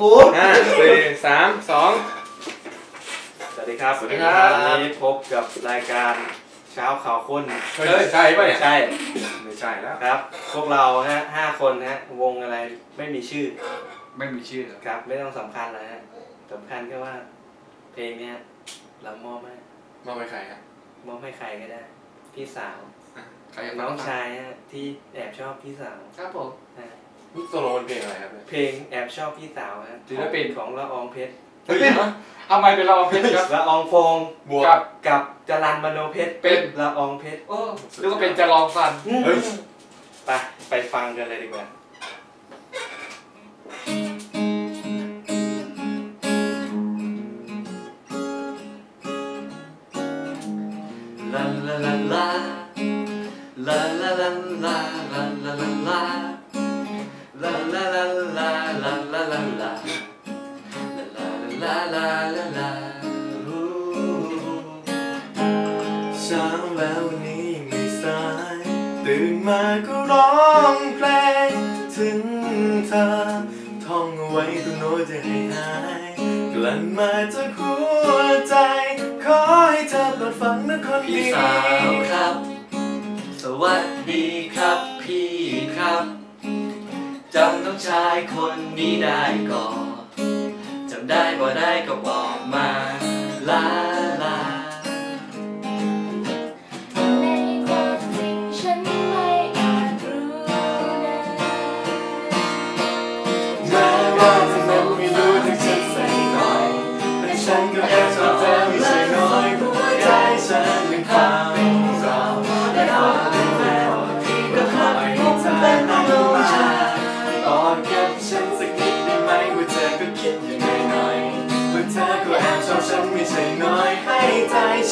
กูห้าสี่สามสองสวัสดีครับ สวัสดีครับวันนี้พบกับรายการเช้าข่าวข้นเฮ้ยใช่ป่ะเนี่ยใช่ ไม่ใช่แล้ว ครับ พวกเราฮะห้าคนฮะ วงอะไรไม่มีชื่อ ไม่มีชื่อครับครับไม่ต้องสำคัญนะฮะสำคัญแค่ว่า เพลงเนี้ยเรามอบให้มองไปใครครับมอบให้ใครก็ได้ พี่สาวใครอยากฟัน้องชายฮะที่แอบชอบพี่สาว ครับผมฮะ นี่ตกลงเป็นเพลงอะไรครับเนี่ย เพลงแอบชอบพี่สาวฮะศิลปิน ของละอองเพชรเฮ้ย เอาไมค์เป็นรองเพชรครับละอองโฟงบวก กับกับจรันมโนเพชรเป็น ละอองเพชรโอ้หรือว่าเป็นจะลองฟันเฮ้ย ไปไปฟังกันเลยดีกว่า ลาลาลาลาลาลาลาลาลาลาลา ตื่นมาก็ร้องเพลงถึงเธอ ท่องเอาไว้ตัวโน้ตจะให้หาย กลั่นมาจากหัวใจ ขอให้เธอโปรดฟังนะคนดี พี่สาวครับ สวัสดีครับพี่ครับจำน้องชายคนนี้ได้ก่อนจำได้บ่ได้ก็บอกมาลา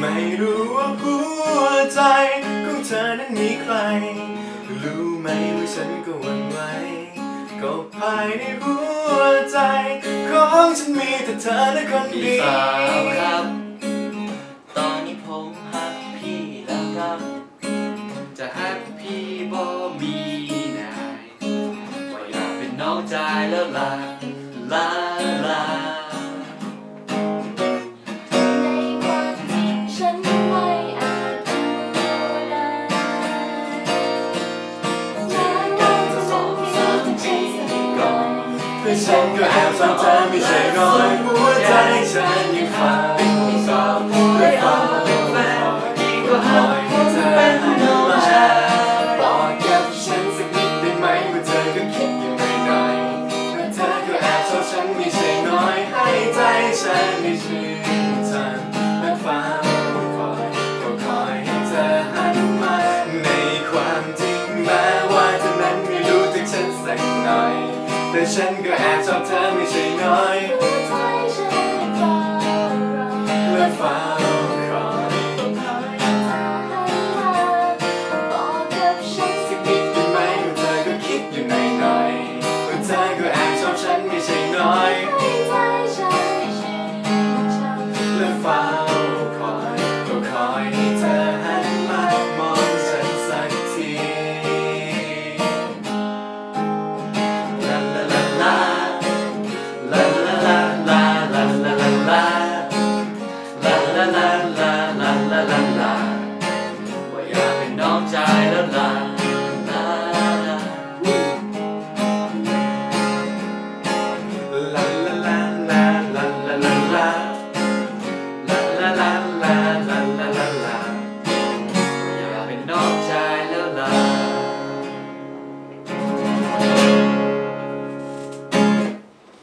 ไม่รู้ว่าหัวใจของเธอนั้นมีใคร รู้ไหมว่าฉันก็หวั่นไหวก็ภายในหัวใจ ของฉันมีแต่เธอและคนพี่เดียสาวครับ ตอนนี้ผมฮักพี่แล้วครับ จะฮักพี่บ่มีนายว่าอยากเป็นน้องใจแล้วล่ะลาลา แต่ฉันก็แอบชอบเธอไม่ใช่น้อยหัวใจฉันยังเฝ้าสอบและเฝ้าคอยที่ก็คอยให้เธอหันมาบอกกับฉันสักนิดได้ไหมว่าเธอก็คิดอยู่หน่อยๆว่าเธอก็แอบชอบฉันไม่ใช่น้อยให้ใจฉันได้ชื่อ แต่ฉันก็แอบชอบเธอไม่ใช่น้อยหัวใจฉันยังเฝ้ารอและเฝ้า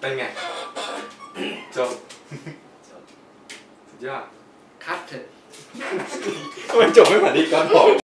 땡해 점 진짜 카트 มันจบไม่ผ่านดีก่อนบอก